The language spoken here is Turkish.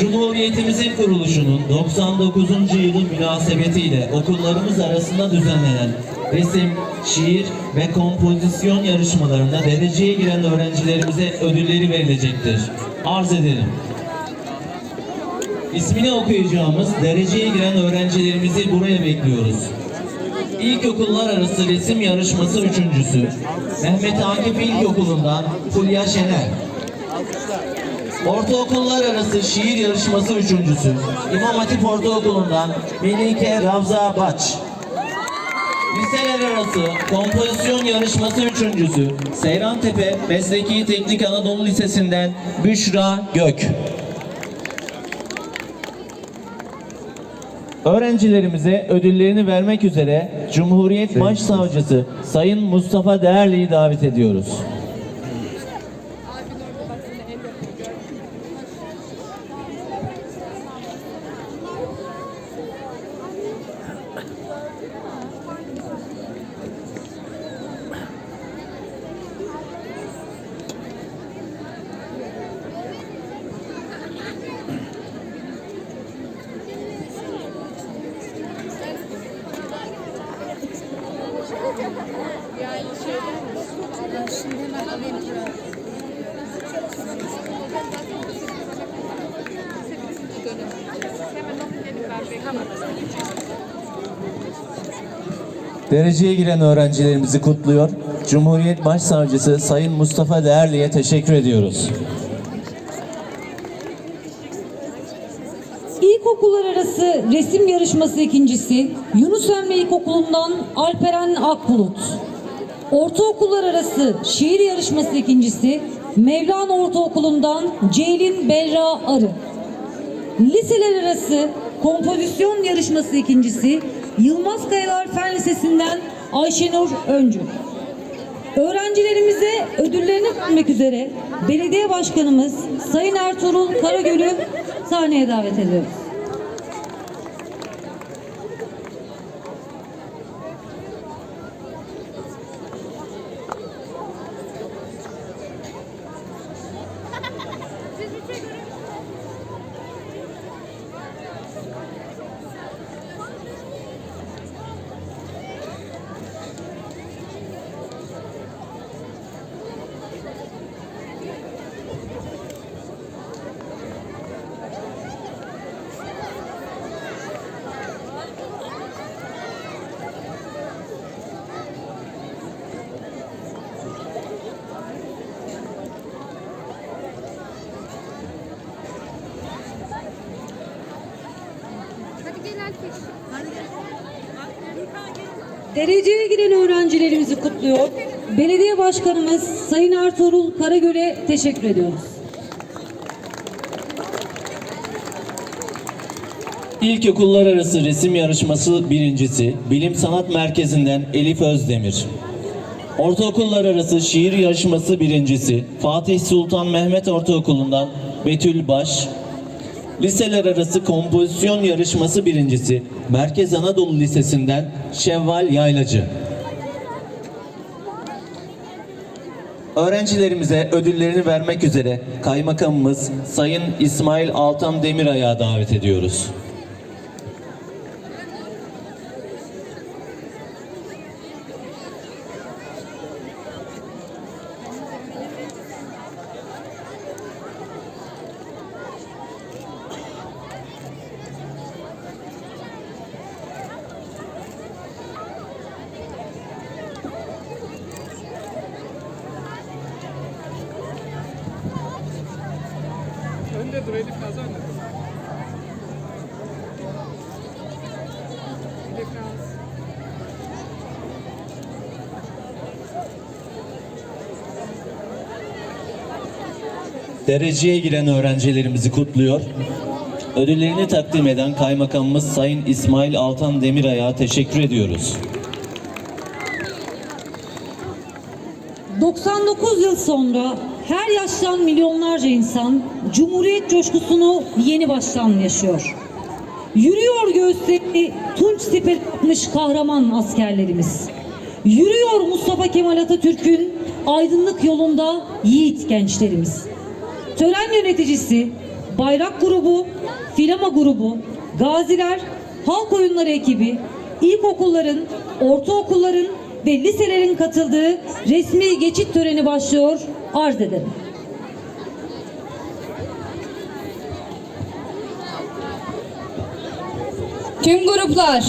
Cumhuriyetimizin kuruluşunun 99. yılı münasebetiyle okullarımız arasında düzenlenen resim, şiir ve kompozisyon yarışmalarında dereceye giren öğrencilerimize ödülleri verilecektir. Arz ederim. İsmini okuyacağımız dereceye giren öğrencilerimizi buraya bekliyoruz. İlkokullar arası resim yarışması üçüncüsü Mehmet Akif İlkokulu'ndan Fulya Şener. Ortaokullar arası şiir yarışması üçüncüsü İmam Hatip Ortaokulu'ndan Melike Ravza Baç. Liseler arası kompozisyon yarışması üçüncüsü Seyrantepe Mesleki Teknik Anadolu Lisesi'nden Büşra Gök. Öğrencilerimize ödüllerini vermek üzere Cumhuriyet Başsavcısı Sayın Mustafa Değerli'yi davet ediyoruz. Dereceye giren öğrencilerimizi kutluyor. Cumhuriyet Başsavcısı Sayın Mustafa Değerli'ye teşekkür ediyoruz. İlkokullar arası resim yarışması ikincisi Yunus Emre İlkokulu'ndan Alperen Akbulut. Ortaokullar arası şiir yarışması ikincisi Mevlana Ortaokulu'ndan Ceylin Berra Arı. Liseler arası kompozisyon yarışması ikincisi Yılmaz Kayalar Fen Lisesi'nden Ayşenur Öncü. Öğrencilerimize ödüllerini vermek üzere belediye başkanımız Sayın Ertuğrul Karagöl'ü sahneye davet ediyoruz. Dereceye giren öğrencilerimizi kutluyor. Belediye Başkanımız Sayın Ertuğrul Karagöl'e teşekkür ediyoruz. İlkokullar arası resim yarışması birincisi Bilim Sanat Merkezi'nden Elif Özdemir. Ortaokullar arası şiir yarışması birincisi Fatih Sultan Mehmet Ortaokulu'ndan Betül Baş. Liseler arası kompozisyon yarışması birincisi Merkez Anadolu Lisesi'nden Şevval Yaylacı. Öğrencilerimize ödüllerini vermek üzere Kaymakamımız Sayın İsmail Altan Demiray'a davet ediyoruz. Önde dur Elif Naz. Dereceye giren öğrencilerimizi kutluyor. Ödüllerini takdim eden Kaymakamımız Sayın İsmail Altan Demiray'a teşekkür ediyoruz. 99 yıl sonra her yaştan milyonlarca insan Cumhuriyet coşkusunu yeni baştan yaşıyor. Yürüyor göğüsleri tunç siperi yapmış kahraman askerlerimiz. Yürüyor Mustafa Kemal Atatürk'ün aydınlık yolunda yiğit gençlerimiz. Tören yöneticisi bayrak grubu, filama grubu, gaziler, halk oyunları ekibi, ilkokulların, ortaokulların ve liselerin katıldığı resmi geçit töreni başlıyor. Arz ederim. Tüm gruplar